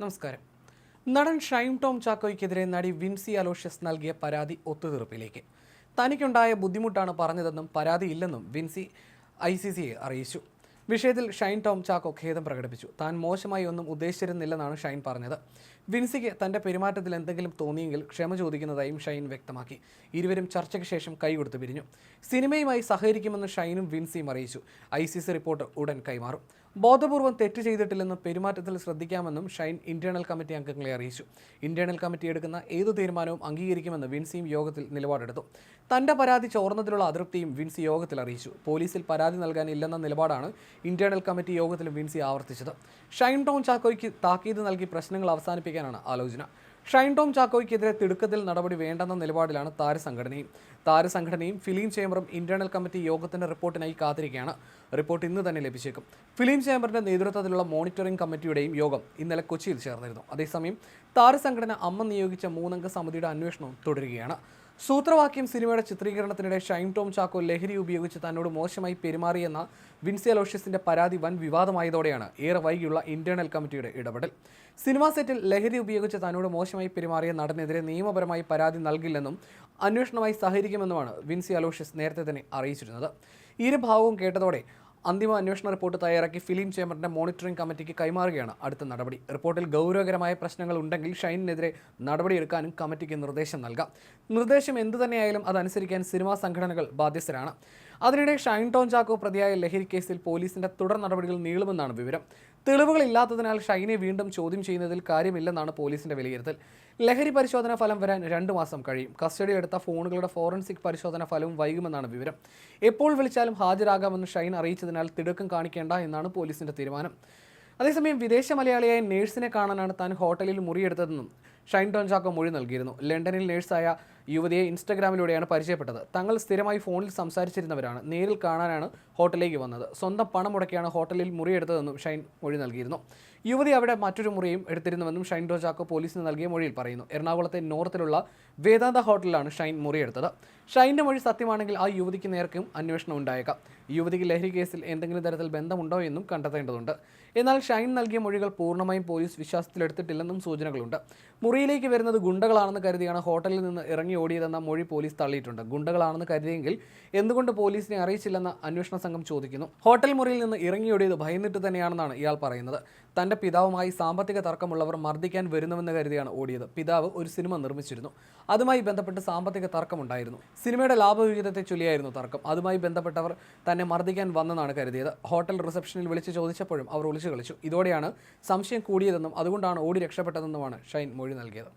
നമസ്കാരം. നടൻ ഷൈം ടോം ചാക്കോയ്ക്കെതിരെ നടി വിൻസി അലോഷ്യസ് നൽകിയ പരാതി ഒത്തുതീർപ്പിലേക്ക്. തനിക്കുണ്ടായ ബുദ്ധിമുട്ടാണ് പറഞ്ഞതെന്നും പരാതിയില്ലെന്നും വിൻസി ഐ സി സിയെ അറിയിച്ചു. വിഷയത്തിൽ ഷൈൻ ടോം ചാക്കോ ഖേദം പ്രകടിപ്പിച്ചു. താൻ മോശമായി ഒന്നും ഉദ്ദേശിച്ചിരുന്നില്ലെന്നാണ് ഷൈൻ പറഞ്ഞത്. വിൻസിക്ക് തന്റെ പെരുമാറ്റത്തിൽ എന്തെങ്കിലും തോന്നിയെങ്കിൽ ക്ഷമ ചോദിക്കുന്നതായും ഷൈൻ വ്യക്തമാക്കി. ഇരുവരും ചർച്ചയ്ക്ക് ശേഷം കൈകൊടുത്ത് പിരിഞ്ഞു. സിനിമയുമായി സഹകരിക്കുമെന്ന് ഷൈനും വിൻസിയും അറിയിച്ചു. ഐ സി സി റിപ്പോർട്ട് ഉടൻ കൈമാറും. ബോധപൂർവം തെറ്റ് ചെയ്തിട്ടില്ലെന്ന് പെരുമാറ്റത്തിൽ ശ്രദ്ധിക്കാമെന്നും ഷൈൻ ഇന്റേണൽ കമ്മിറ്റി അംഗങ്ങളെ അറിയിച്ചു. ഇന്റേണൽ കമ്മിറ്റി എടുക്കുന്ന ഏതു തീരുമാനവും അംഗീകരിക്കുമെന്ന് വിൻസിയും യോഗത്തിൽ നിലപാടെടുത്തു. തന്റെ പരാതി ചോർന്നതിലുള്ള അതൃപ്തിയും വിൻസി യോഗത്തിൽ അറിയിച്ചു. പോലീസിൽ പരാതി നൽകാനില്ലെന്ന നിലപാടാണ് ഇന്റേണൽ കമ്മിറ്റി യോഗത്തിലും വിൻസി ആവർത്തിച്ചത്. ഷൈൻ ടോൺ ചാക്കോയ്ക്ക് താക്കീത് നൽകി പ്രശ്നങ്ങൾ അവസാനിപ്പിക്കാനാണ് ആലോചന. ഷൈൻ ടോം ചാക്കോയ്ക്കെതിരെ തിടുക്കത്തിൽ നടപടി വേണ്ടെന്ന നിലപാടിലാണ് താരസംഘടനയും. താരസംഘടനയും ഫിലിം ചേംബറും ഇന്റേണൽ കമ്മിറ്റി യോഗത്തിന്റെ റിപ്പോർട്ടിനായി കാത്തിരിക്കുകയാണ്. റിപ്പോർട്ട് ഇന്ന് തന്നെ ലഭിച്ചേക്കും. ഫിലിം ചേംബറിന്റെ നേതൃത്വത്തിലുള്ള മോണിറ്ററിംഗ് കമ്മിറ്റിയുടെയും യോഗം ഇന്നലെ കൊച്ചിയിൽ ചേർന്നിരുന്നു. അതേസമയം താരസംഘടന അമ്മ നിയോഗിച്ച മൂന്നംഗ സമിതിയുടെ അന്വേഷണവും തുടരുകയാണ്. സൂത്രവാക്യം സിനിമയുടെ ചിത്രീകരണത്തിനിടെ ഷൈൻ ടോം ചാക്കോ ലഹരി ഉപയോഗിച്ച് തന്നോട് മോശമായി പെരുമാറിയെന്ന വിൻസി അലോഷ്യസിന്റെ പരാതി വൻ വിവാദമായതോടെയാണ് ഏറെ വൈകിയുള്ള ഇന്റേണൽ കമ്മിറ്റിയുടെ ഇടപെടൽ. സിനിമാ സെറ്റിൽ ലഹരി ഉപയോഗിച്ച് തന്നോട് മോശമായി പെരുമാറിയ നടനെതിരെ നിയമപരമായി പരാതി നൽകില്ലെന്നും അന്വേഷണമായി സഹകരിക്കുമെന്നുമാണ് വിൻസി അലോഷ്യസ് നേരത്തെ തന്നെ അറിയിച്ചിരുന്നത്. ഇരുഭാവവും കേട്ടതോടെ അന്തിമ അന്വേഷണ റിപ്പോർട്ട് തയ്യാറാക്കി ഫിലിം ചേംബറിന്റെ മോണിറ്ററിംഗ് കമ്മിറ്റിക്ക് കൈമാറുകയാണ് അടുത്ത നടപടി. റിപ്പോർട്ടിൽ ഗൗരവകരമായ പ്രശ്നങ്ങൾ ഉണ്ടെങ്കിൽ ഷൈനിനെതിരെ നടപടിയെടുക്കാനും കമ്മിറ്റിക്ക് നിർദ്ദേശം നൽകാം. നിർദ്ദേശം എന്തു തന്നെയായാലും അതനുസരിക്കാൻ സിനിമാ സംഘടനകൾ ബാധ്യസ്ഥരാണ്. അതിനിടെ ഷൈൻ ടോൺ ചാക്കോ പ്രതിയായ ലഹരി കേസിൽ പോലീസിന്റെ തുടർ നടപടികൾ നീളുമെന്നാണ് വിവരം. തെളിവുകളില്ലാത്തതിനാൽ ഷൈനെ വീണ്ടും ചോദ്യം ചെയ്യുന്നതിൽ കാര്യമില്ലെന്നാണ് പോലീസിന്റെ വിലയിരുത്തൽ. ലഹരി പരിശോധന ഫലം വരാൻ രണ്ടു മാസം കഴിയും. കസ്റ്റഡി എടുത്ത ഫോണുകളുടെ ഫോറൻസിക് പരിശോധന ഫലവും വൈകുമെന്നാണ് വിവരം. എപ്പോൾ വിളിച്ചാലും ഹാജരാകാമെന്ന് ഷൈൻ അറിയിച്ചതിനാൽ തിടുക്കം കാണിക്കേണ്ട എന്നാണ് പോലീസിന്റെ തീരുമാനം. അതേസമയം വിദേശ മലയാളിയായ നേഴ്സിനെ കാണാനാണ് താൻ ഹോട്ടലിൽ മുറിയെടുത്തതെന്നും ഷൈൻ ടോൺ മൊഴി നൽകിയിരുന്നു. ലണ്ടനിൽ നേഴ്സായ യുവതിയെ ഇൻസ്റ്റഗ്രാമിലൂടെയാണ് പരിചയപ്പെട്ടത്. തങ്ങൾ സ്ഥിരമായി ഫോണിൽ സംസാരിച്ചിരുന്നവരാണ്. നേരിൽ കാണാനാണ് ഹോട്ടലിലേക്ക് വന്നത്. സ്വന്തം പണം മുടക്കിയാണ് ഹോട്ടലിൽ മുറിയെടുത്തതെന്നും ഷൈൻ മൊഴി നൽകിയിരുന്നു. യുവതി അവിടെ മറ്റൊരു മുറിയും എടുത്തിരുന്നുവെന്നും ഷൈൻ ഡോജാക്കോ പോലീസിന് നൽകിയ മൊഴിയിൽ പറയുന്നു. എറണാകുളത്തെ നോർത്തിലുള്ള വേദാന്ത ഹോട്ടലിലാണ് ഷൈൻ മുറിയെടുത്തത്. ഷൈന്റെ മൊഴി സത്യമാണെങ്കിൽ ആ യുവതിക്ക് നേർക്കും അന്വേഷണം ഉണ്ടായേക്കാം. യുവതിക്ക് ലഹരി കേസിൽ എന്തെങ്കിലും തരത്തിൽ ബന്ധമുണ്ടോ എന്നും കണ്ടെത്തേണ്ടതുണ്ട്. എന്നാൽ ഷൈൻ നൽകിയ മൊഴികൾ പൂർണമായും പോലീസ് വിശ്വാസത്തിലെടുത്തിട്ടില്ലെന്നും സൂചനകളുണ്ട്. മുറിയിലേക്ക് വരുന്നത് ഗുണ്ടകളാണെന്ന് കരുതിയാണ് ഹോട്ടലിൽ നിന്ന് ഇറങ്ങി ഓടിയതെന്ന മൊഴി പോലീസ് തള്ളിയിട്ടുണ്ട്. ഗുണ്ടകളാണെന്ന് കരുതിയെങ്കിൽ എന്തുകൊണ്ട് പോലീസിനെ അറിയിച്ചില്ലെന്ന് അന്വേഷണ സംഘം ചോദിക്കുന്നു. ഹോട്ടൽ മുറിയിൽ നിന്ന് ഇറങ്ങിയോടിയത് ഭയന്നിട്ട് തന്നെയാണെന്നാണ് ഇയാൾ പറയുന്നത്. തന്റെ പിതാവുമായി സാമ്പത്തിക തർക്കമുള്ളവർ മർദ്ദിക്കാൻ വരുന്നുവെന്ന് കരുതിയാണ് ഓടിയത്. പിതാവ് ഒരു സിനിമ നിർമ്മിച്ചിരുന്നു. അതുമായി ബന്ധപ്പെട്ട് സാമ്പത്തിക തർക്കമുണ്ടായിരുന്നു. സിനിമയുടെ ലാഭവിഹിതത്തെ ചൊല്ലിയായിരുന്നു തർക്കം. അതുമായി ബന്ധപ്പെട്ടവർ തന്നെ മർദ്ദിക്കാൻ വന്നെന്നാണ് കരുതിയത്. ഹോട്ടൽ റിസപ്ഷനിൽ വിളിച്ച് ചോദിച്ചപ്പോഴും അവർ ഒളിച്ചു കളിച്ചു. ഇതോടെയാണ് സംശയം കൂടിയതെന്നും അതുകൊണ്ടാണ് ഓടി രക്ഷപ്പെട്ടതെന്നുമാണ് ഷൈൻ മൊഴി നൽകിയത്.